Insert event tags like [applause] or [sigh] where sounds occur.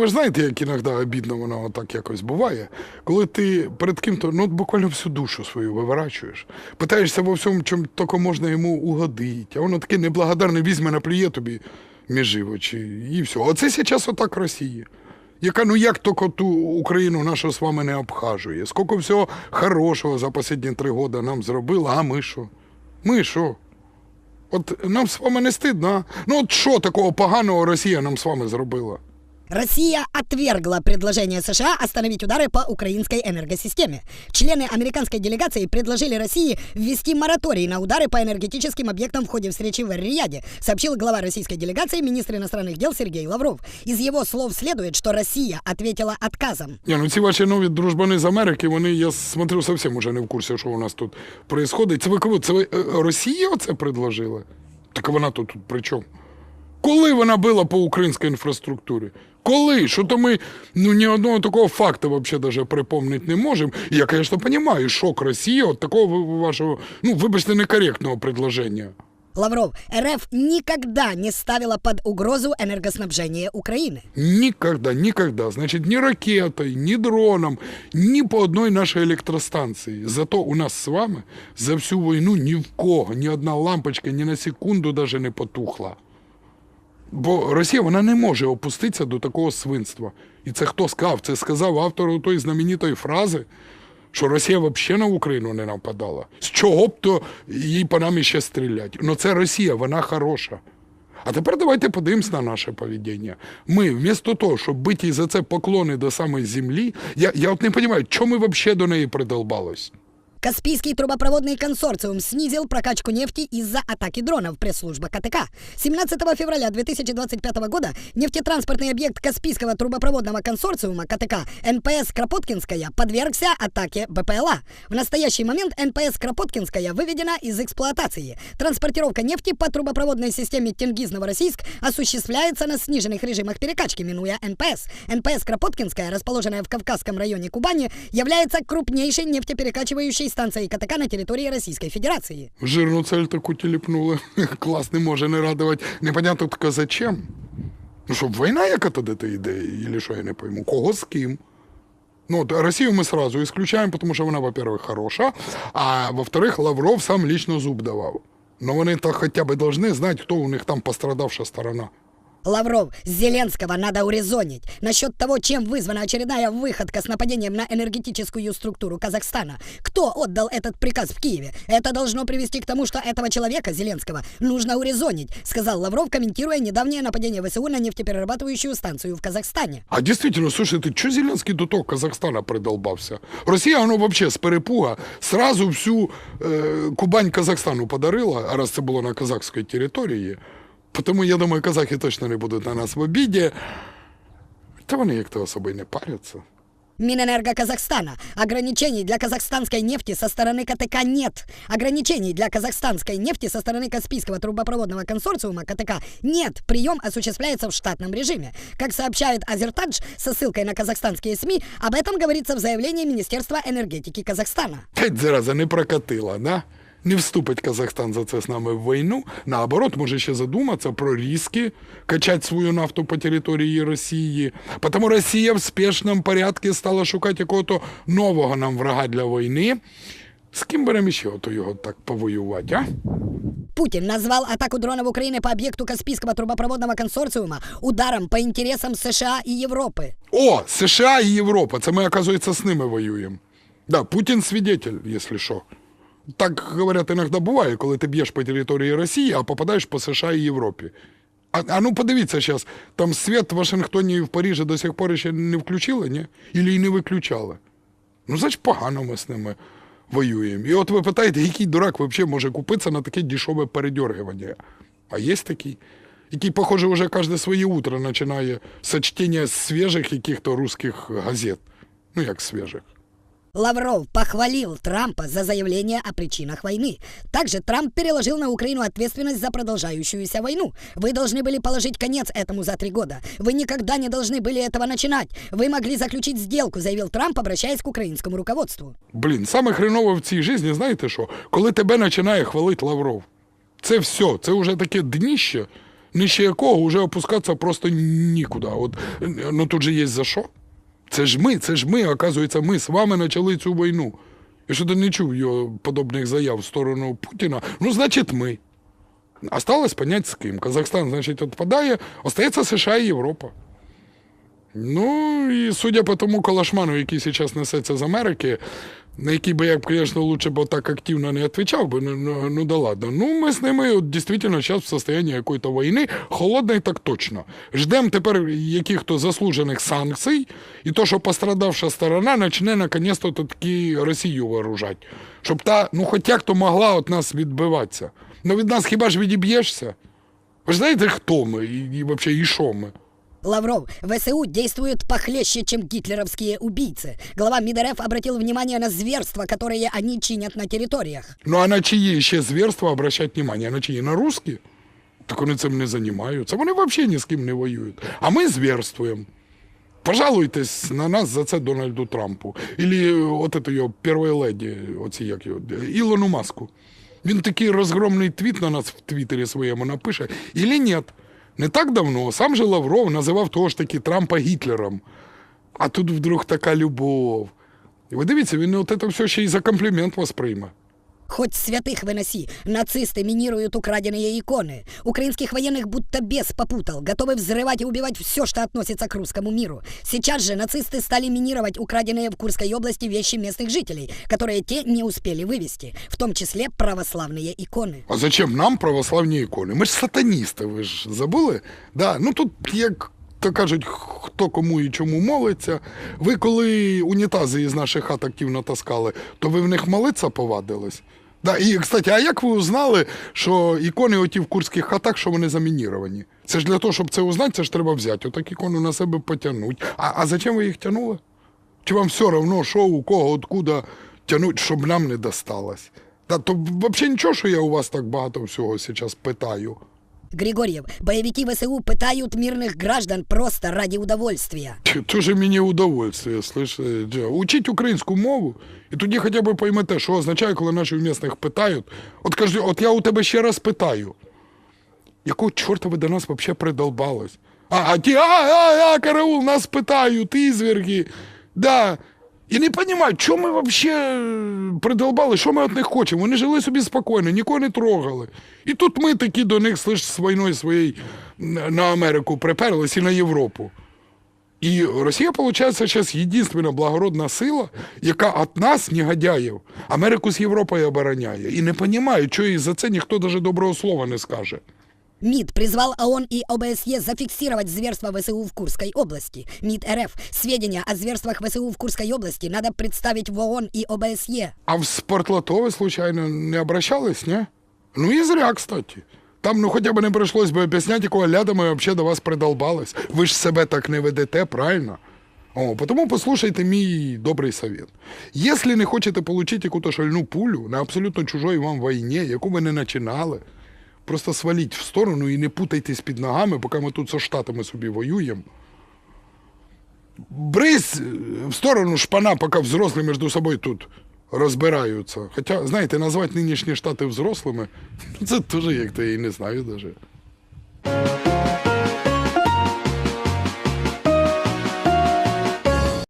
ви ж знаєте, як іноді обідно воно так якось буває, коли ти перед ким-то ну, буквально всю душу свою виворачуєш, питаєшся во всьому, чому тільки можна йому угодити, а воно таке неблагодарне візьме, наплює тобі між очі, і все. Оце зараз отак Росія. Яка ну як тільки ту Україну нашу з вами не обхажує? Скільки всього хорошого за останні три роки нам зробила, а ми що? Ми що? От нам з вами не стидно, а? Ну от що такого поганого Росія нам з вами зробила? Россия отвергла предложение США остановить удары по украинской энергосистеме. Члены американской делегации предложили России ввести мораторий на удары по энергетическим объектам в ходе встречи в Эр-Рияде, сообщил глава российской делегации министр иностранных дел Сергей Лавров. Из его слов следует, что Россия ответила отказом. Ні, ну ці ваші нові дружбани з Америки, вони, я смотрю, зовсім уже не в курсі, що у нас тут відбувається. Це ви кого? Це ви е, Росія оце предложила? Так вона тут, тут при чому? Коли вона била по українській інфраструктурі? Коли? Що то ми ну, ні одного такого факту взагалі даже припомнити не можемо. І я, звісно, розумію, шок Росії от такого ви- вашого, ну, вибачте, некоректного предложення. Лавров, РФ никогда не ставила под угрозу энергоснабжение Украины. Никогда, никогда. Значит, ни ракетой, ни дроном, ни по одной нашей электростанции. Зато у нас с вами за всю війну ні в кого, ні одна лампочка ні на секунду даже не потухла. Бо Росія вона не може опуститися до такого свинства. І це хто сказав? Це сказав автор тої знаменитої фрази, що Росія взагалі на Україну не нападала. З чого б то їй по нам іще стрілять? Ну це Росія, вона хороша. А тепер давайте подивимось на наше поведіння. Ми, вместо того, щоб бити за це поклони до самої землі, я, я от не розумію, чому ми взагалі до неї придолбались? Каспийский трубопроводный консорциум снизил прокачку нефти из-за атаки дронов, пресс-служба КТК. 17 февраля 2025 года нефтетранспортный объект Каспийского трубопроводного консорциума КТК НПС Кропоткинская подвергся атаке БПЛА. В настоящий момент НПС Кропоткинская выведена из эксплуатации. Транспортировка нефти по трубопроводной системе Тенгиз-Новороссийск осуществляется на сниженных режимах перекачки, минуя НПС. НПС Кропоткинская, расположенная в Кавказском районе Кубани, является крупнейшей нефтеперекачивающей станцией КТК на территории Российской Федерации. Жирну цель таку тіліпнули. [laughs] Клас не може не радувати. Непонятно таке зачем. Ну що, війна яка тоді то йде, или що я не пойму? Кого з ким? Ну, от Росію ми сразу исключаем, тому що вона, во-первых, хороша, а во-вторых, Лавров сам лично зуб давав. Ну вони то хоча б должны знати, хто у них там пострадавша сторона. Лавров, Зеленского надо урезонить. Насчет того, чем вызвана очередная выходка с нападением на энергетическую структуру Казахстана. Кто отдал этот приказ в Киеве? Это должно привести к тому, что этого человека, Зеленского, нужно урезонить, сказал Лавров, комментируя недавнее нападение ВСУ на нефтеперерабатывающую станцию в Казахстане. А дійсно, слушайте, що Зеленський до того Казахстана придолбався? Росія, воно взагалі з перепуга сразу всю е, Кубань Казахстану подарила, а раз це було на казахській території. Тому я думаю, казахи точно не будуть на нас в обіді. Та вони як-то особо й не паряться. Минэнерго Казахстана. Ограничений для казахстанской нефти со стороны КТК нет. Ограничений для казахстанской нефти со стороны Каспийского трубопроводного консорциума КТК нет. Прием осуществляется в штатном режиме. Как сообщает Азертадж со ссылкой на казахстанские СМИ, об этом говорится в заявлении Министерства энергетики Казахстана. Геть зараза не прокатила, да? Не вступить Казахстан за це з нами в війну. Наоборот, може ще задуматися про риски, качати свою нафту по території Росії. Тому Росія в спешному порядку стала шукати якого-то нового нам врага для війни. З ким беремо ще ото його так повоювати, а? Путин назвал атаку дронов Украины по объекту Каспийского трубопроводного консорциума ударом по интересам США и Европы. О, США і Європа. Це ми, оказується, з ними воюємо. Да, Путін свидетель, якщо що. Так, говорять, іноді буває, коли ти б'єш по території Росії, а попадаєш по США і Європі. А, а ну подивіться зараз, там світ в Вашингтоні і в Парижі до сих пор ще не включили, ні? Ілі й не виключали. Ну, значить, погано ми з ними воюємо. І от ви питаєте, який дурак взагалі може купитися на таке дешеве передергування? А є такий, який, похоже, вже кожне своє утро починає з чтення свіжих яких-то русських газет. Ну, як свіжих. Лавров похвалил Трампа за заявление о причинах войны. Также Трамп переложил на Украину ответственность за продолжающуюся войну. Вы должны были положить конец этому за три года. Вы никогда не должны были этого начинать. Вы могли заключить сделку, заявил Трамп, обращаясь к украинскому руководству. Блін, саме хренове в цій житті, знаєте що? Коли тебе починає хвалити Лавров. Це все, це вже таке дніще, нижче якого вже опускатися просто нікуди. От, ну тут же є за що. Це ж ми, це ж ми, оказується, ми з вами почали цю війну. Я що не чув його подобних заяв в сторону Путіна. Ну, значить, ми. Осталось понять з ким. Казахстан, значить, відпадає, остається США і Європа. Ну, і судя по тому калашману, який зараз несеться з Америки, на який би я, звісно, лучше б так активно не відповідав би, ну, ну, ну да ладно. Ну, ми з ними от, дійсно зараз в состоянии якоїсь війни, холодної так точно. Ждемо тепер яких-то заслужених санкцій, і то, що пострадавша сторона почне наконець-то таки Росію вооружати. Щоб та, ну, хоч як-то могла от нас відбиватися. Ну, від нас хіба ж відіб'єшся? Ви ж знаєте, хто ми і, і, вообще, і що ми? Лавров, ВСУ действуют похлеще, чем гитлеровские убийцы. Глава МИД РФ обратил внимание на зверства, которые они чинят на территориях. Ну а на чиї ще зверства обращать внимание? На чиї? На русські? Так вони цим не займаються. Вони взагалі ні з ким не воюють. А ми зверствуємо. Пожалуйтесь на нас за це Дональду Трампу. Ілі от это його первої леді, оці як його, Ілону Маску. Він такий розгромний твіт на нас в Твіттері своєму напише. Ілі ні. Не так давно сам же Лавров називав того ж таки Трампа Гітлером. А тут вдруг така любов. І ви дивіться, він от це все ще й за комплімент восприйме. Хоть святых выноси, нацисты минируют украденные иконы. Украинских военных будто бес попутал, готовы взрывать и убивать все, что относится к русскому миру. Сейчас же нацисты стали минировать украденные в Курской области вещи местных жителей, которые те не успели вывести, в том числе православные иконы. А зачем нам православні ікони? Ми ж сатаністи, ви ж забули? Да, ну тут як то кажуть, хто кому і чому молиться. Ви коли унітази із наших хат активно таскали, то ви в них молитися повадились? Да, і, кстати, а як ви узнали, що ікони оті в курських хатах, що вони замініровані? Це ж для того, щоб це узнати, це ж треба взяти. Отак ікону на себе потягнути. А, а зачем ви їх тягнули? Чи вам все одно, що у кого, откуда тягнуть, щоб нам не досталось? Та то взагалі нічого, що я у вас так багато всього зараз питаю. Григорьев, боевики ВСУ пытают мирных граждан просто ради удовольствия. Ть, [laughs] Дуже мені удовольствие, слышь, е, Джо. Учіть українську мову, і тоді хоча б поймете, що означає, коли наші в місних питають. От кажуть, от я у тебе ще раз питаю. Якого чорта ви до нас взагалі придолбались? А, а ті, а, а, а, караул, нас питають, ізверги. Да. і не розуміють, що ми взагалі придолбали, що ми від них хочемо. Вони жили собі спокійно, нікого не трогали. І тут ми такі до них, слиш, з війною своєю на Америку приперлись і на Європу. І Росія, виходить, зараз єдина благородна сила, яка від нас, негодяїв, Америку з Європою обороняє. І не розуміє, що і за це ніхто навіть доброго слова не скаже. МИД призвал ООН и ОБСЕ зафиксировать зверства ВСУ в Курской области. МИД РФ. Сведения о зверствах ВСУ в Курской области надо представить в ООН и ОБСЕ. А в спортлото ви, случайно, не обращались, ні? Ну і зря, кстати. Там ну хоча б не прийшлось би об'ясняти, якого ляда ми взагалі до вас придолбались. Ви ж себе так не ведете, правильно? О, потому послушайте мій добрий совет. Якщо не хочете отримати якусь шальну пулю на абсолютно чужої вам війні, яку ви не починали, просто сваліть в сторону і не путайтесь під ногами, поки ми тут зі Штатами собі воюємо. Брись в сторону шпана, поки взрослі між собою тут розбираються. Хоча, знаєте, назвати нинішні штати взрослими, [laughs] це теж як-то я і не знаю навіть.